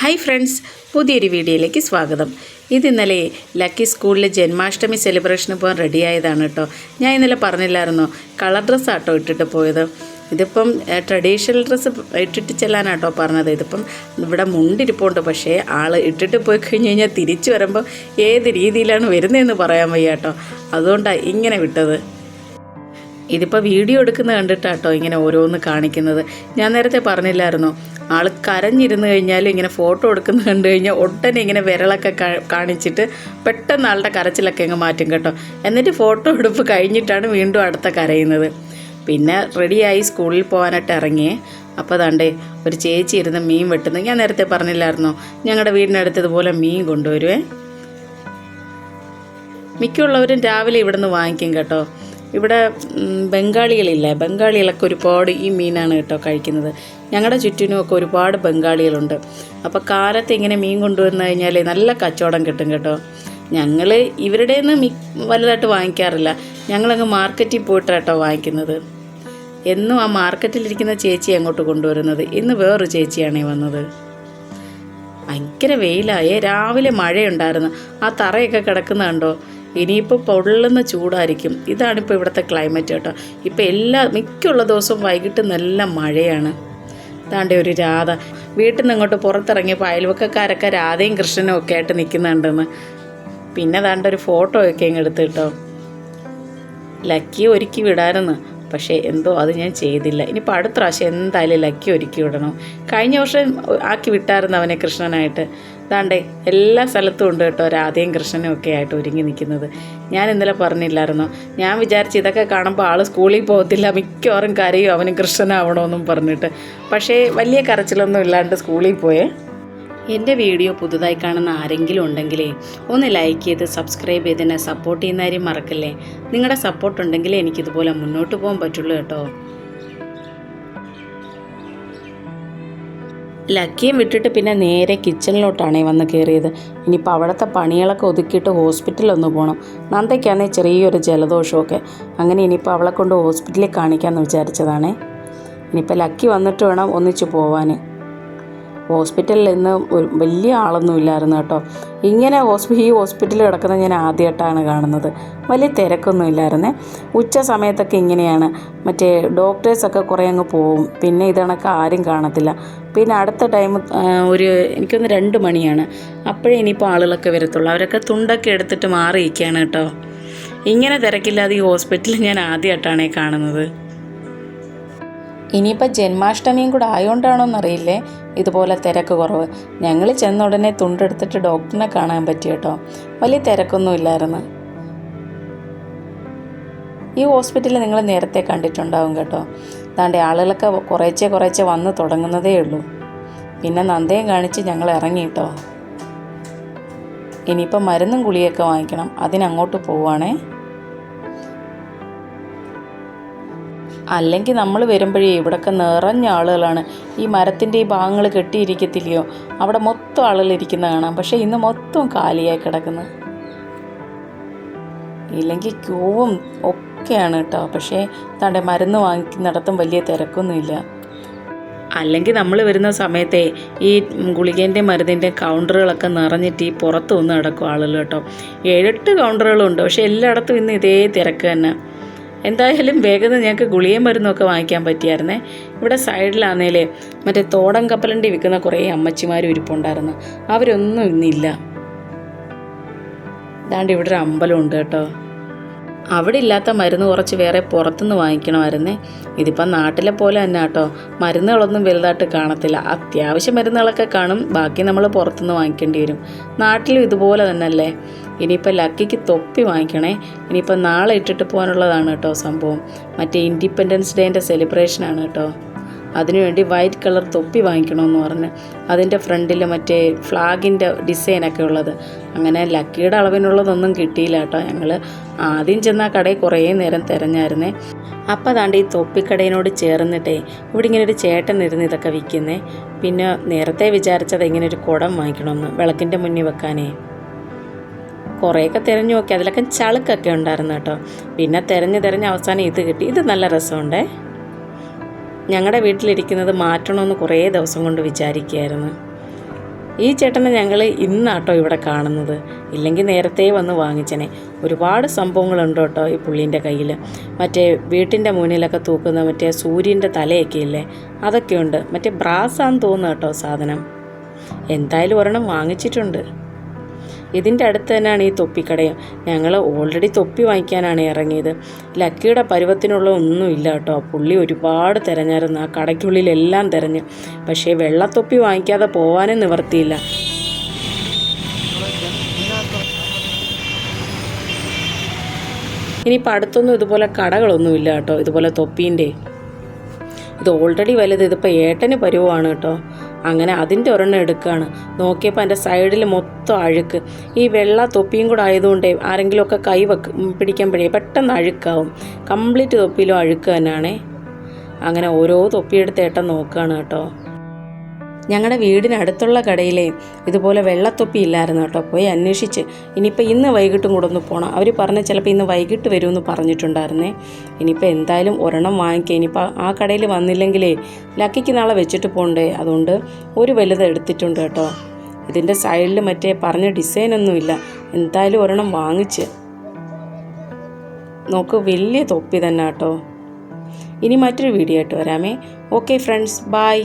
Hi friends പുതിയൊരു വീഡിയോയിലേക്ക് സ്വാഗതം. ഇത് ഇന്നലെ ലക്കി സ്കൂളിൽ ജന്മാഷ്ടമി സെലിബ്രേഷന് പോകാൻ റെഡിയായതാണ് കേട്ടോ. ഞാൻ ഇന്നലെ പറഞ്ഞില്ലായിരുന്നോ? കളർ ഡ്രസ്സ് ആട്ടോ ഇട്ടിട്ട് പോയത്. ഇതിപ്പം ട്രഡീഷണൽ ഡ്രസ്സ് ഇട്ടിട്ട് ചെല്ലാനാട്ടോ പറഞ്ഞത്. ഇതിപ്പം ഇവിടെ മുണ്ടിരിപ്പുണ്ട്. പക്ഷേ ആൾ ഇട്ടിട്ട് പോയി കഴിഞ്ഞ് കഴിഞ്ഞാൽ തിരിച്ചു വരുമ്പോൾ ഏത് രീതിയിലാണ് വരുന്നതെന്ന് പറയാൻ വയ്യ കേട്ടോ അതുകൊണ്ടാണ് ഇങ്ങനെ വിട്ടത്. ഇതിപ്പോൾ വീഡിയോ എടുക്കുന്ന കണ്ടിട്ടാട്ടോ ഇങ്ങനെ ഓരോന്ന് കാണിക്കുന്നത്. ഞാൻ നേരത്തെ പറഞ്ഞില്ലായിരുന്നോ? ആൾ കരഞ്ഞിരുന്നു കഴിഞ്ഞാൽ ഇങ്ങനെ ഫോട്ടോ എടുക്കുന്ന കണ്ടു കഴിഞ്ഞാൽ ഉടനെ ഇങ്ങനെ വിരളൊക്കെ കാണിച്ചിട്ട് പെട്ടെന്ന് ആളുടെ കരച്ചിലൊക്കെ അങ്ങ് മാറ്റും കേട്ടോ. എന്നിട്ട് ഫോട്ടോ എടുപ്പ് കഴിഞ്ഞിട്ടാണ് വീണ്ടും അടുത്ത കരയുന്നത്. പിന്നെ റെഡിയായി സ്കൂളിൽ പോകാനായിട്ട് ഇറങ്ങിയേ അപ്പോൾ അതാണ്ടേ ഒരു ചേച്ചി ഇരുന്ന് മീൻ വെട്ടുന്നത് ഞാൻ നേരത്തെ പറഞ്ഞില്ലായിരുന്നോ? ഞങ്ങളുടെ വീടിനടുത്ത് ഇതുപോലെ മീൻ കൊണ്ടുവരുവേ. മിക്കുള്ളവരും രാവിലെ ഇവിടുന്ന് വാങ്ങിക്കും കേട്ടോ. ഇവിടെ ബംഗാളികളില്ലേ? ബംഗാളികളൊക്കെ ഒരുപാട് ഈ മീനാണ് കേട്ടോ കഴിക്കുന്നത്. ഞങ്ങളുടെ ചുറ്റിനുമൊക്കെ ഒരുപാട് ബംഗാളികളുണ്ട്. അപ്പോൾ കാലത്ത് ഇങ്ങനെ മീൻ കൊണ്ടുവന്ന് കഴിഞ്ഞാൽ നല്ല കച്ചവടം കിട്ടും കേട്ടോ. ഞങ്ങൾ ഇവരുടെ നിന്ന് മി വലുതായിട്ട് വാങ്ങിക്കാറില്ല. ഞങ്ങളങ്ങ് മാർക്കറ്റിൽ പോയിട്ട് കേട്ടോ വാങ്ങിക്കുന്നത്. എന്നും ആ മാർക്കറ്റിലിരിക്കുന്ന ചേച്ചി അങ്ങോട്ട് കൊണ്ടുവരുന്നത്. ഇന്ന് വേറൊരു ചേച്ചിയാണേ വന്നത്. ഭയങ്കര വെയിലായേ. രാവിലെ മഴയുണ്ടായിരുന്നു. ആ തറയൊക്കെ കിടക്കുന്ന കണ്ടോ? ഇനിയിപ്പോൾ പൊള്ളുന്ന ചൂടായിരിക്കും. ഇതാണിപ്പോൾ ഇവിടുത്തെ ക്ലൈമറ്റ് കേട്ടോ. ഇപ്പോൾ എല്ലാ മിക്കുള്ള ദിവസവും വൈകിട്ട് നല്ല മഴയാണ്. താണ്ട ഒരു രാധ വീട്ടിൽ നിന്ന് ഇങ്ങോട്ട് പുറത്തിറങ്ങിയപ്പോൾ അയൽവക്കക്കാരൊക്കെ രാധയും കൃഷ്ണനും ഒക്കെ ആയിട്ട് നിൽക്കുന്നുണ്ടെന്ന് പിന്നെ താണ്ട ഒരു ഫോട്ടോ ഒക്കെ ഇങ്ങ് എടുത്ത് കേട്ടോ. ലക്കി ഒരുക്കി വിടാനെന്ന് പക്ഷേ എന്തോ അത് ഞാൻ ചെയ്തില്ല. ഇനിയിപ്പോൾ അടുത്ത പ്രാവശ്യം എന്തായാലും ലക്കി ഒരുക്കി വിടണം. കഴിഞ്ഞ വർഷം ആക്കി വിട്ടായിരുന്നു അവനെ കൃഷ്ണനായിട്ട്. ദാണ്ടേ എല്ലാ സ്ഥലത്തും ഉണ്ട് കേട്ടോ രാധയും കൃഷ്ണനും ഒക്കെ ആയിട്ട് ഒരുങ്ങി നിൽക്കുന്നത്. ഞാൻ ഇന്നലെ പറഞ്ഞില്ലായിരുന്നു. ഞാൻ വിചാരിച്ച് ഇതൊക്കെ കാണുമ്പോൾ ആൾ സ്കൂളിൽ പോകത്തില്ല മിക്കവാറും കരയും അവന് കൃഷ്ണനാവണമെന്നും പറഞ്ഞിട്ട്. പക്ഷേ വലിയ കരച്ചിലൊന്നും ഇല്ലാണ്ട് സ്കൂളിൽ പോയേ. എന്റെ വീഡിയോ പുതുതായി കാണുന്ന ആരെങ്കിലും ഉണ്ടെങ്കിലേ ഒന്ന് ലൈക്ക് ചെയ്ത് സബ്സ്ക്രൈബ് ചെയ്തതിനെ സപ്പോർട്ട് ചെയ്യുന്ന കാര്യം മറക്കല്ലേ? നിങ്ങളുടെ സപ്പോർട്ട് ഉണ്ടെങ്കിലേ എനിക്കിതുപോലെ മുന്നോട്ട് പോകാൻ പറ്റുള്ളൂ കേട്ടോ. ലക്കിയും വിട്ടിട്ട് പിന്നെ നേരെ കിച്ചണിലോട്ടാണേ വന്ന് കയറിയത്. ഇനിയിപ്പോൾ അവിടുത്തെ പണികളൊക്കെ ഒതുക്കിയിട്ട് ഹോസ്പിറ്റലൊന്ന് പോകണം നന്ദയ്ക്കാണേ ചെറിയൊരു ജലദോഷമൊക്കെ. അങ്ങനെ ഇനിയിപ്പോൾ അവളെ കൊണ്ട് ഹോസ്പിറ്റലിൽ കാണിക്കാമെന്ന് വിചാരിച്ചതാണേ. ഇനിയിപ്പോൾ ലക്കി വന്നിട്ട് വേണം ഒന്നിച്ച് പോവാൻ ഹോസ്പിറ്റലിൽ ഇന്ന് വലിയ ആളൊന്നും ഇല്ലായിരുന്നു കേട്ടോ. ഇങ്ങനെ ഹോസ്പി ഈ ഹോസ്പിറ്റലിൽ കിടക്കുന്നത് ഞാൻ ആദ്യമായിട്ടാണ് കാണുന്നത്. വലിയ തിരക്കൊന്നും ഇല്ലായിരുന്നേ. ഉച്ച സമയത്തൊക്കെ ഇങ്ങനെയാണ്. മറ്റേ ഡോക്ടേഴ്സൊക്കെ കുറേ അങ്ങ് പോവും. പിന്നെ ഇതണക്ക് ആരും കാണത്തില്ല. പിന്നെ അടുത്ത ടൈം ഒരു എനിക്കൊന്ന് രണ്ട് മണിയാണ്. അപ്പോഴേ ഇനിയിപ്പോൾ ആളുകളൊക്കെ വരത്തുള്ളൂ. അവരൊക്കെ തുണ്ടൊക്കെ എടുത്തിട്ട് മാറിയിരിക്കുകയാണ് കേട്ടോ. ഇങ്ങനെ തിരക്കില്ലാതെ ഈ ഹോസ്പിറ്റലിൽ ഞാൻ ആദ്യമായിട്ടാണേ കാണുന്നത്. ഇനിയിപ്പോൾ ജന്മാഷ്ടമിയും കൂടെ ആയതുകൊണ്ടാണോന്നറിയില്ലേ ഇതുപോലെ തിരക്ക് കുറവ്. ഞങ്ങൾ ചെന്ന ഉടനെ തുണ്ടെടുത്തിട്ട് ഡോക്ടറിനെ കാണാൻ പറ്റി കേട്ടോ. വലിയ തിരക്കൊന്നും ഇല്ലായിരുന്നു. ഈ ഹോസ്പിറ്റലിൽ നിങ്ങൾ നേരത്തെ കണ്ടിട്ടുണ്ടാവും കേട്ടോ. താണ്ടെ ആളുകളൊക്കെ കുറേച്ചെ കുറേച്ചെ വന്ന് തുടങ്ങുന്നതേ ഉള്ളൂ. പിന്നെ നന്ദയും കാണിച്ച് ഞങ്ങൾ ഇറങ്ങി കേട്ടോ. ഇനിയിപ്പോൾ മരുന്നും ഗുളിയൊക്കെ വാങ്ങിക്കണം. അതിനങ്ങോട്ട് പോവുകയാണേ അല്ലെങ്കിൽ നമ്മൾ വരുമ്പോഴേ ഇവിടൊക്കെ നിറഞ്ഞ ആളുകളാണ്. ഈ മരത്തിന്റെ ഈ ഭാഗങ്ങൾ കെട്ടിയിരിക്കത്തില്ലയോ? അവിടെ മൊത്തം ആളുകൾ ഇരിക്കുന്ന കാണാം. പക്ഷേ ഇന്ന് മൊത്തം കാലിയായി കിടക്കുന്നു. ഇല്ലെങ്കിൽ ക്യൂവും ഒക്കെയാണ് കേട്ടോ. പക്ഷേ തന്റെ മരുന്ന് വാങ്ങിക്കുന്നിടത്തും വലിയ തിരക്കൊന്നുമില്ല. അല്ലെങ്കിൽ നമ്മൾ വരുന്ന സമയത്തെ ഈ ഗുളികേന്റെ മരുന്നിന്റെ കൗണ്ടറുകളൊക്കെ നിറഞ്ഞിട്ട് ഈ പുറത്തു വന്ന് നടക്കും ആളുകൾ കേട്ടോ. ഏഴെട്ട് കൗണ്ടറുകളുണ്ട്. പക്ഷേ എല്ലായിടത്തും ഇന്ന് ഇതേ തിരക്ക് തന്നെ. എന്തായാലും വേഗം ഞങ്ങൾക്ക് ഗുളിയൻ മരുന്നൊക്കെ വാങ്ങിക്കാൻ പറ്റിയായിരുന്നേ. ഇവിടെ സൈഡിലാണേലെ മറ്റേ തോടം കപ്പലണ്ടി വിൽക്കുന്ന കുറേ അമ്മച്ചിമാരും ഇരിപ്പുണ്ടായിരുന്നു. അവരൊന്നും ഇന്നില്ല. ഇതാണ്ട് ഇവിടെ ഒരു അമ്പലമുണ്ട് കേട്ടോ. അവിടെ ഇല്ലാത്ത മരുന്ന് കുറച്ച് വേറെ പുറത്തുനിന്ന് വാങ്ങിക്കണമായിരുന്നേ. ഇതിപ്പം നാട്ടിലെ പോലെ തന്നെ കേട്ടോ. മരുന്നുകളൊന്നും വലുതായിട്ട് കാണത്തില്ല. അത്യാവശ്യം മരുന്നുകളൊക്കെ കാണും. ബാക്കി നമ്മൾ പുറത്തുനിന്ന് വാങ്ങിക്കേണ്ടി വരും. നാട്ടിലും ഇതുപോലെ തന്നെയല്ലേ? ഇനിയിപ്പോൾ ലക്കിക്ക് തൊപ്പി വാങ്ങിക്കണേ. ഇനിയിപ്പോൾ നാളെ ഇട്ടിട്ട് പോകാനുള്ളതാണ് കേട്ടോ സംഭവം. മറ്റേ ഇൻഡിപെൻഡൻസ് ഡേന്റെ സെലിബ്രേഷനാണ് കേട്ടോ. അതിനുവേണ്ടി വൈറ്റ് കളർ തൊപ്പി വാങ്ങിക്കണമെന്ന് പറഞ്ഞ്. അതിന്റെ ഫ്രണ്ടിൽ മറ്റേ ഫ്ലാഗിന്റെ ഡിസൈനൊക്കെ ഉള്ളത്. അങ്ങനെ ലക്കിയുടെ അളവിനുള്ളതൊന്നും കിട്ടിയില്ല കേട്ടോ. ഞങ്ങൾ ആദ്യം ചെന്ന കടയിൽ കുറേ നേരം തിരഞ്ഞായിരുന്നേ. അപ്പോൾ അതാണ്ട് ഈ തൊപ്പിക്കടയിനോട് ചേർന്നിട്ടേ ഇവിടെ ഇങ്ങനെ ഒരു ചേട്ടൻ ഇരുന്ന് ഇതൊക്കെ വിൽക്കുന്നേ. പിന്നെ നേരത്തെ വിചാരിച്ചത് ഇങ്ങനെ ഒരു കുടം വാങ്ങിക്കണമെന്ന് വിളക്കിന്റെ മുന്നിൽ വെക്കാനേ. കുറേയൊക്കെ തിരഞ്ഞു നോക്കി. അതിലൊക്കെ ചളുക്കൊക്കെ ഉണ്ടായിരുന്നു കേട്ടോ. പിന്നെ തിരഞ്ഞ് തിരഞ്ഞ് അവസാനം ഇത് കിട്ടി. ഇത് നല്ല രസമുണ്ടേ. ഞങ്ങളുടെ വീട്ടിലിരിക്കുന്നത് മാറ്റണമെന്ന് കുറേ ദിവസം കൊണ്ട് വിചാരിക്കുകയായിരുന്നു. ഈ ചേട്ടനെ ഞങ്ങൾ ഇന്നാട്ടോ ഇവിടെ കാണുന്നത്. ഇല്ലെങ്കിൽ നേരത്തെ വന്ന് വാങ്ങിച്ചനെ. ഒരുപാട് സംഭവങ്ങളുണ്ട് കേട്ടോ ഈ പുള്ളീന്റെ കയ്യിൽ മറ്റേ വീട്ടിന്റെ മുന്നിലൊക്കെ തൂക്കുന്ന മറ്റേ സൂര്യന്റെ തലയൊക്കെ ഇല്ലേ അതൊക്കെയുണ്ട്. മറ്റേ ബ്രാസാന്ന് തോന്നുന്നു കേട്ടോ സാധനം. എന്തായാലും ഒരെണ്ണം വാങ്ങിച്ചിട്ടുണ്ട്. ഇതിന്റെ അടുത്ത് തന്നെയാണ് ഈ തൊപ്പിക്കടയും. ഞങ്ങൾ ഓൾറെഡി തൊപ്പി വാങ്ങിക്കാനാണ് ഇറങ്ങിയത്. ലക്കിയുടെ പരുവത്തിനുള്ള ഒന്നുമില്ല കേട്ടോ. പുള്ളി ഒരുപാട് തിരഞ്ഞായിരുന്നു. ആ കടയ്ക്കുള്ളിലെല്ലാം തിരഞ്ഞ്. പക്ഷേ വെള്ളത്തൊപ്പി വാങ്ങിക്കാതെ പോകാനും നിവർത്തിയില്ല. ഇനിയിപ്പോൾ അടുത്തൊന്നും ഇതുപോലെ കടകളൊന്നുമില്ല കേട്ടോ. ഇതുപോലെ തൊപ്പീന്റെ ഇത് ഓൾറെഡി വലുത്. ഇതിപ്പോൾ ഏട്ടന് പരുവമാണ് കേട്ടോ. അങ്ങനെ അതിന്റെ ഒരെണ്ണം എടുക്കുകയാണ്. നോക്കിയപ്പോൾ എന്റെ സൈഡിൽ മൊത്തം അഴുക്ക്. ഈ വെള്ള തൊപ്പിയും കൂടെ ആയതുകൊണ്ടേ ആരെങ്കിലുമൊക്കെ കൈ വെക്ക് പിടിക്കുമ്പോഴേ പെട്ടെന്ന് അഴുക്കാവും. കംപ്ലീറ്റ് തൊപ്പിയിലും അഴുക്ക് തന്നെയാണേ. അങ്ങനെ ഓരോ തൊപ്പിയെടുത്ത് ഏട്ടൻ നോക്കുകയാണ് കേട്ടോ. ഞങ്ങളുടെ വീടിനടുത്തുള്ള കടയിലെ ഇതുപോലെ വെള്ളത്തൊപ്പി ഇല്ലായിരുന്നു കേട്ടോ. പോയി അന്വേഷിച്ച്. ഇനിയിപ്പോൾ ഇന്ന് വൈകിട്ടും കൂടെ ഒന്ന് പോകണം അവർ പറഞ്ഞ ചിലപ്പോൾ ഇന്ന് വൈകിട്ട് വരുമെന്ന് പറഞ്ഞിട്ടുണ്ടായിരുന്നേ. ഇനിയിപ്പോൾ എന്തായാലും ഒരെണ്ണം വാങ്ങിക്കുക ഇനിയിപ്പോൾ ആ കടയിൽ വന്നില്ലെങ്കിലേ ലക്കിക്ക് നാളെ വെച്ചിട്ട് പോകണ്ടേ അതുകൊണ്ട് ഒരു വലുത് എടുത്തിട്ടുണ്ട് കേട്ടോ. ഇതിന്റെ സൈഡിൽ മറ്റേ പറഞ്ഞ ഡിസൈനൊന്നുമില്ല എന്തായാലും ഒരെണ്ണം വാങ്ങിച്ച്. നോക്ക് വലിയ തൊപ്പി തന്നെ കേട്ടോ. ഇനി മറ്റൊരു വീഡിയോ ആയിട്ട് വരാമേ. Okay friends bye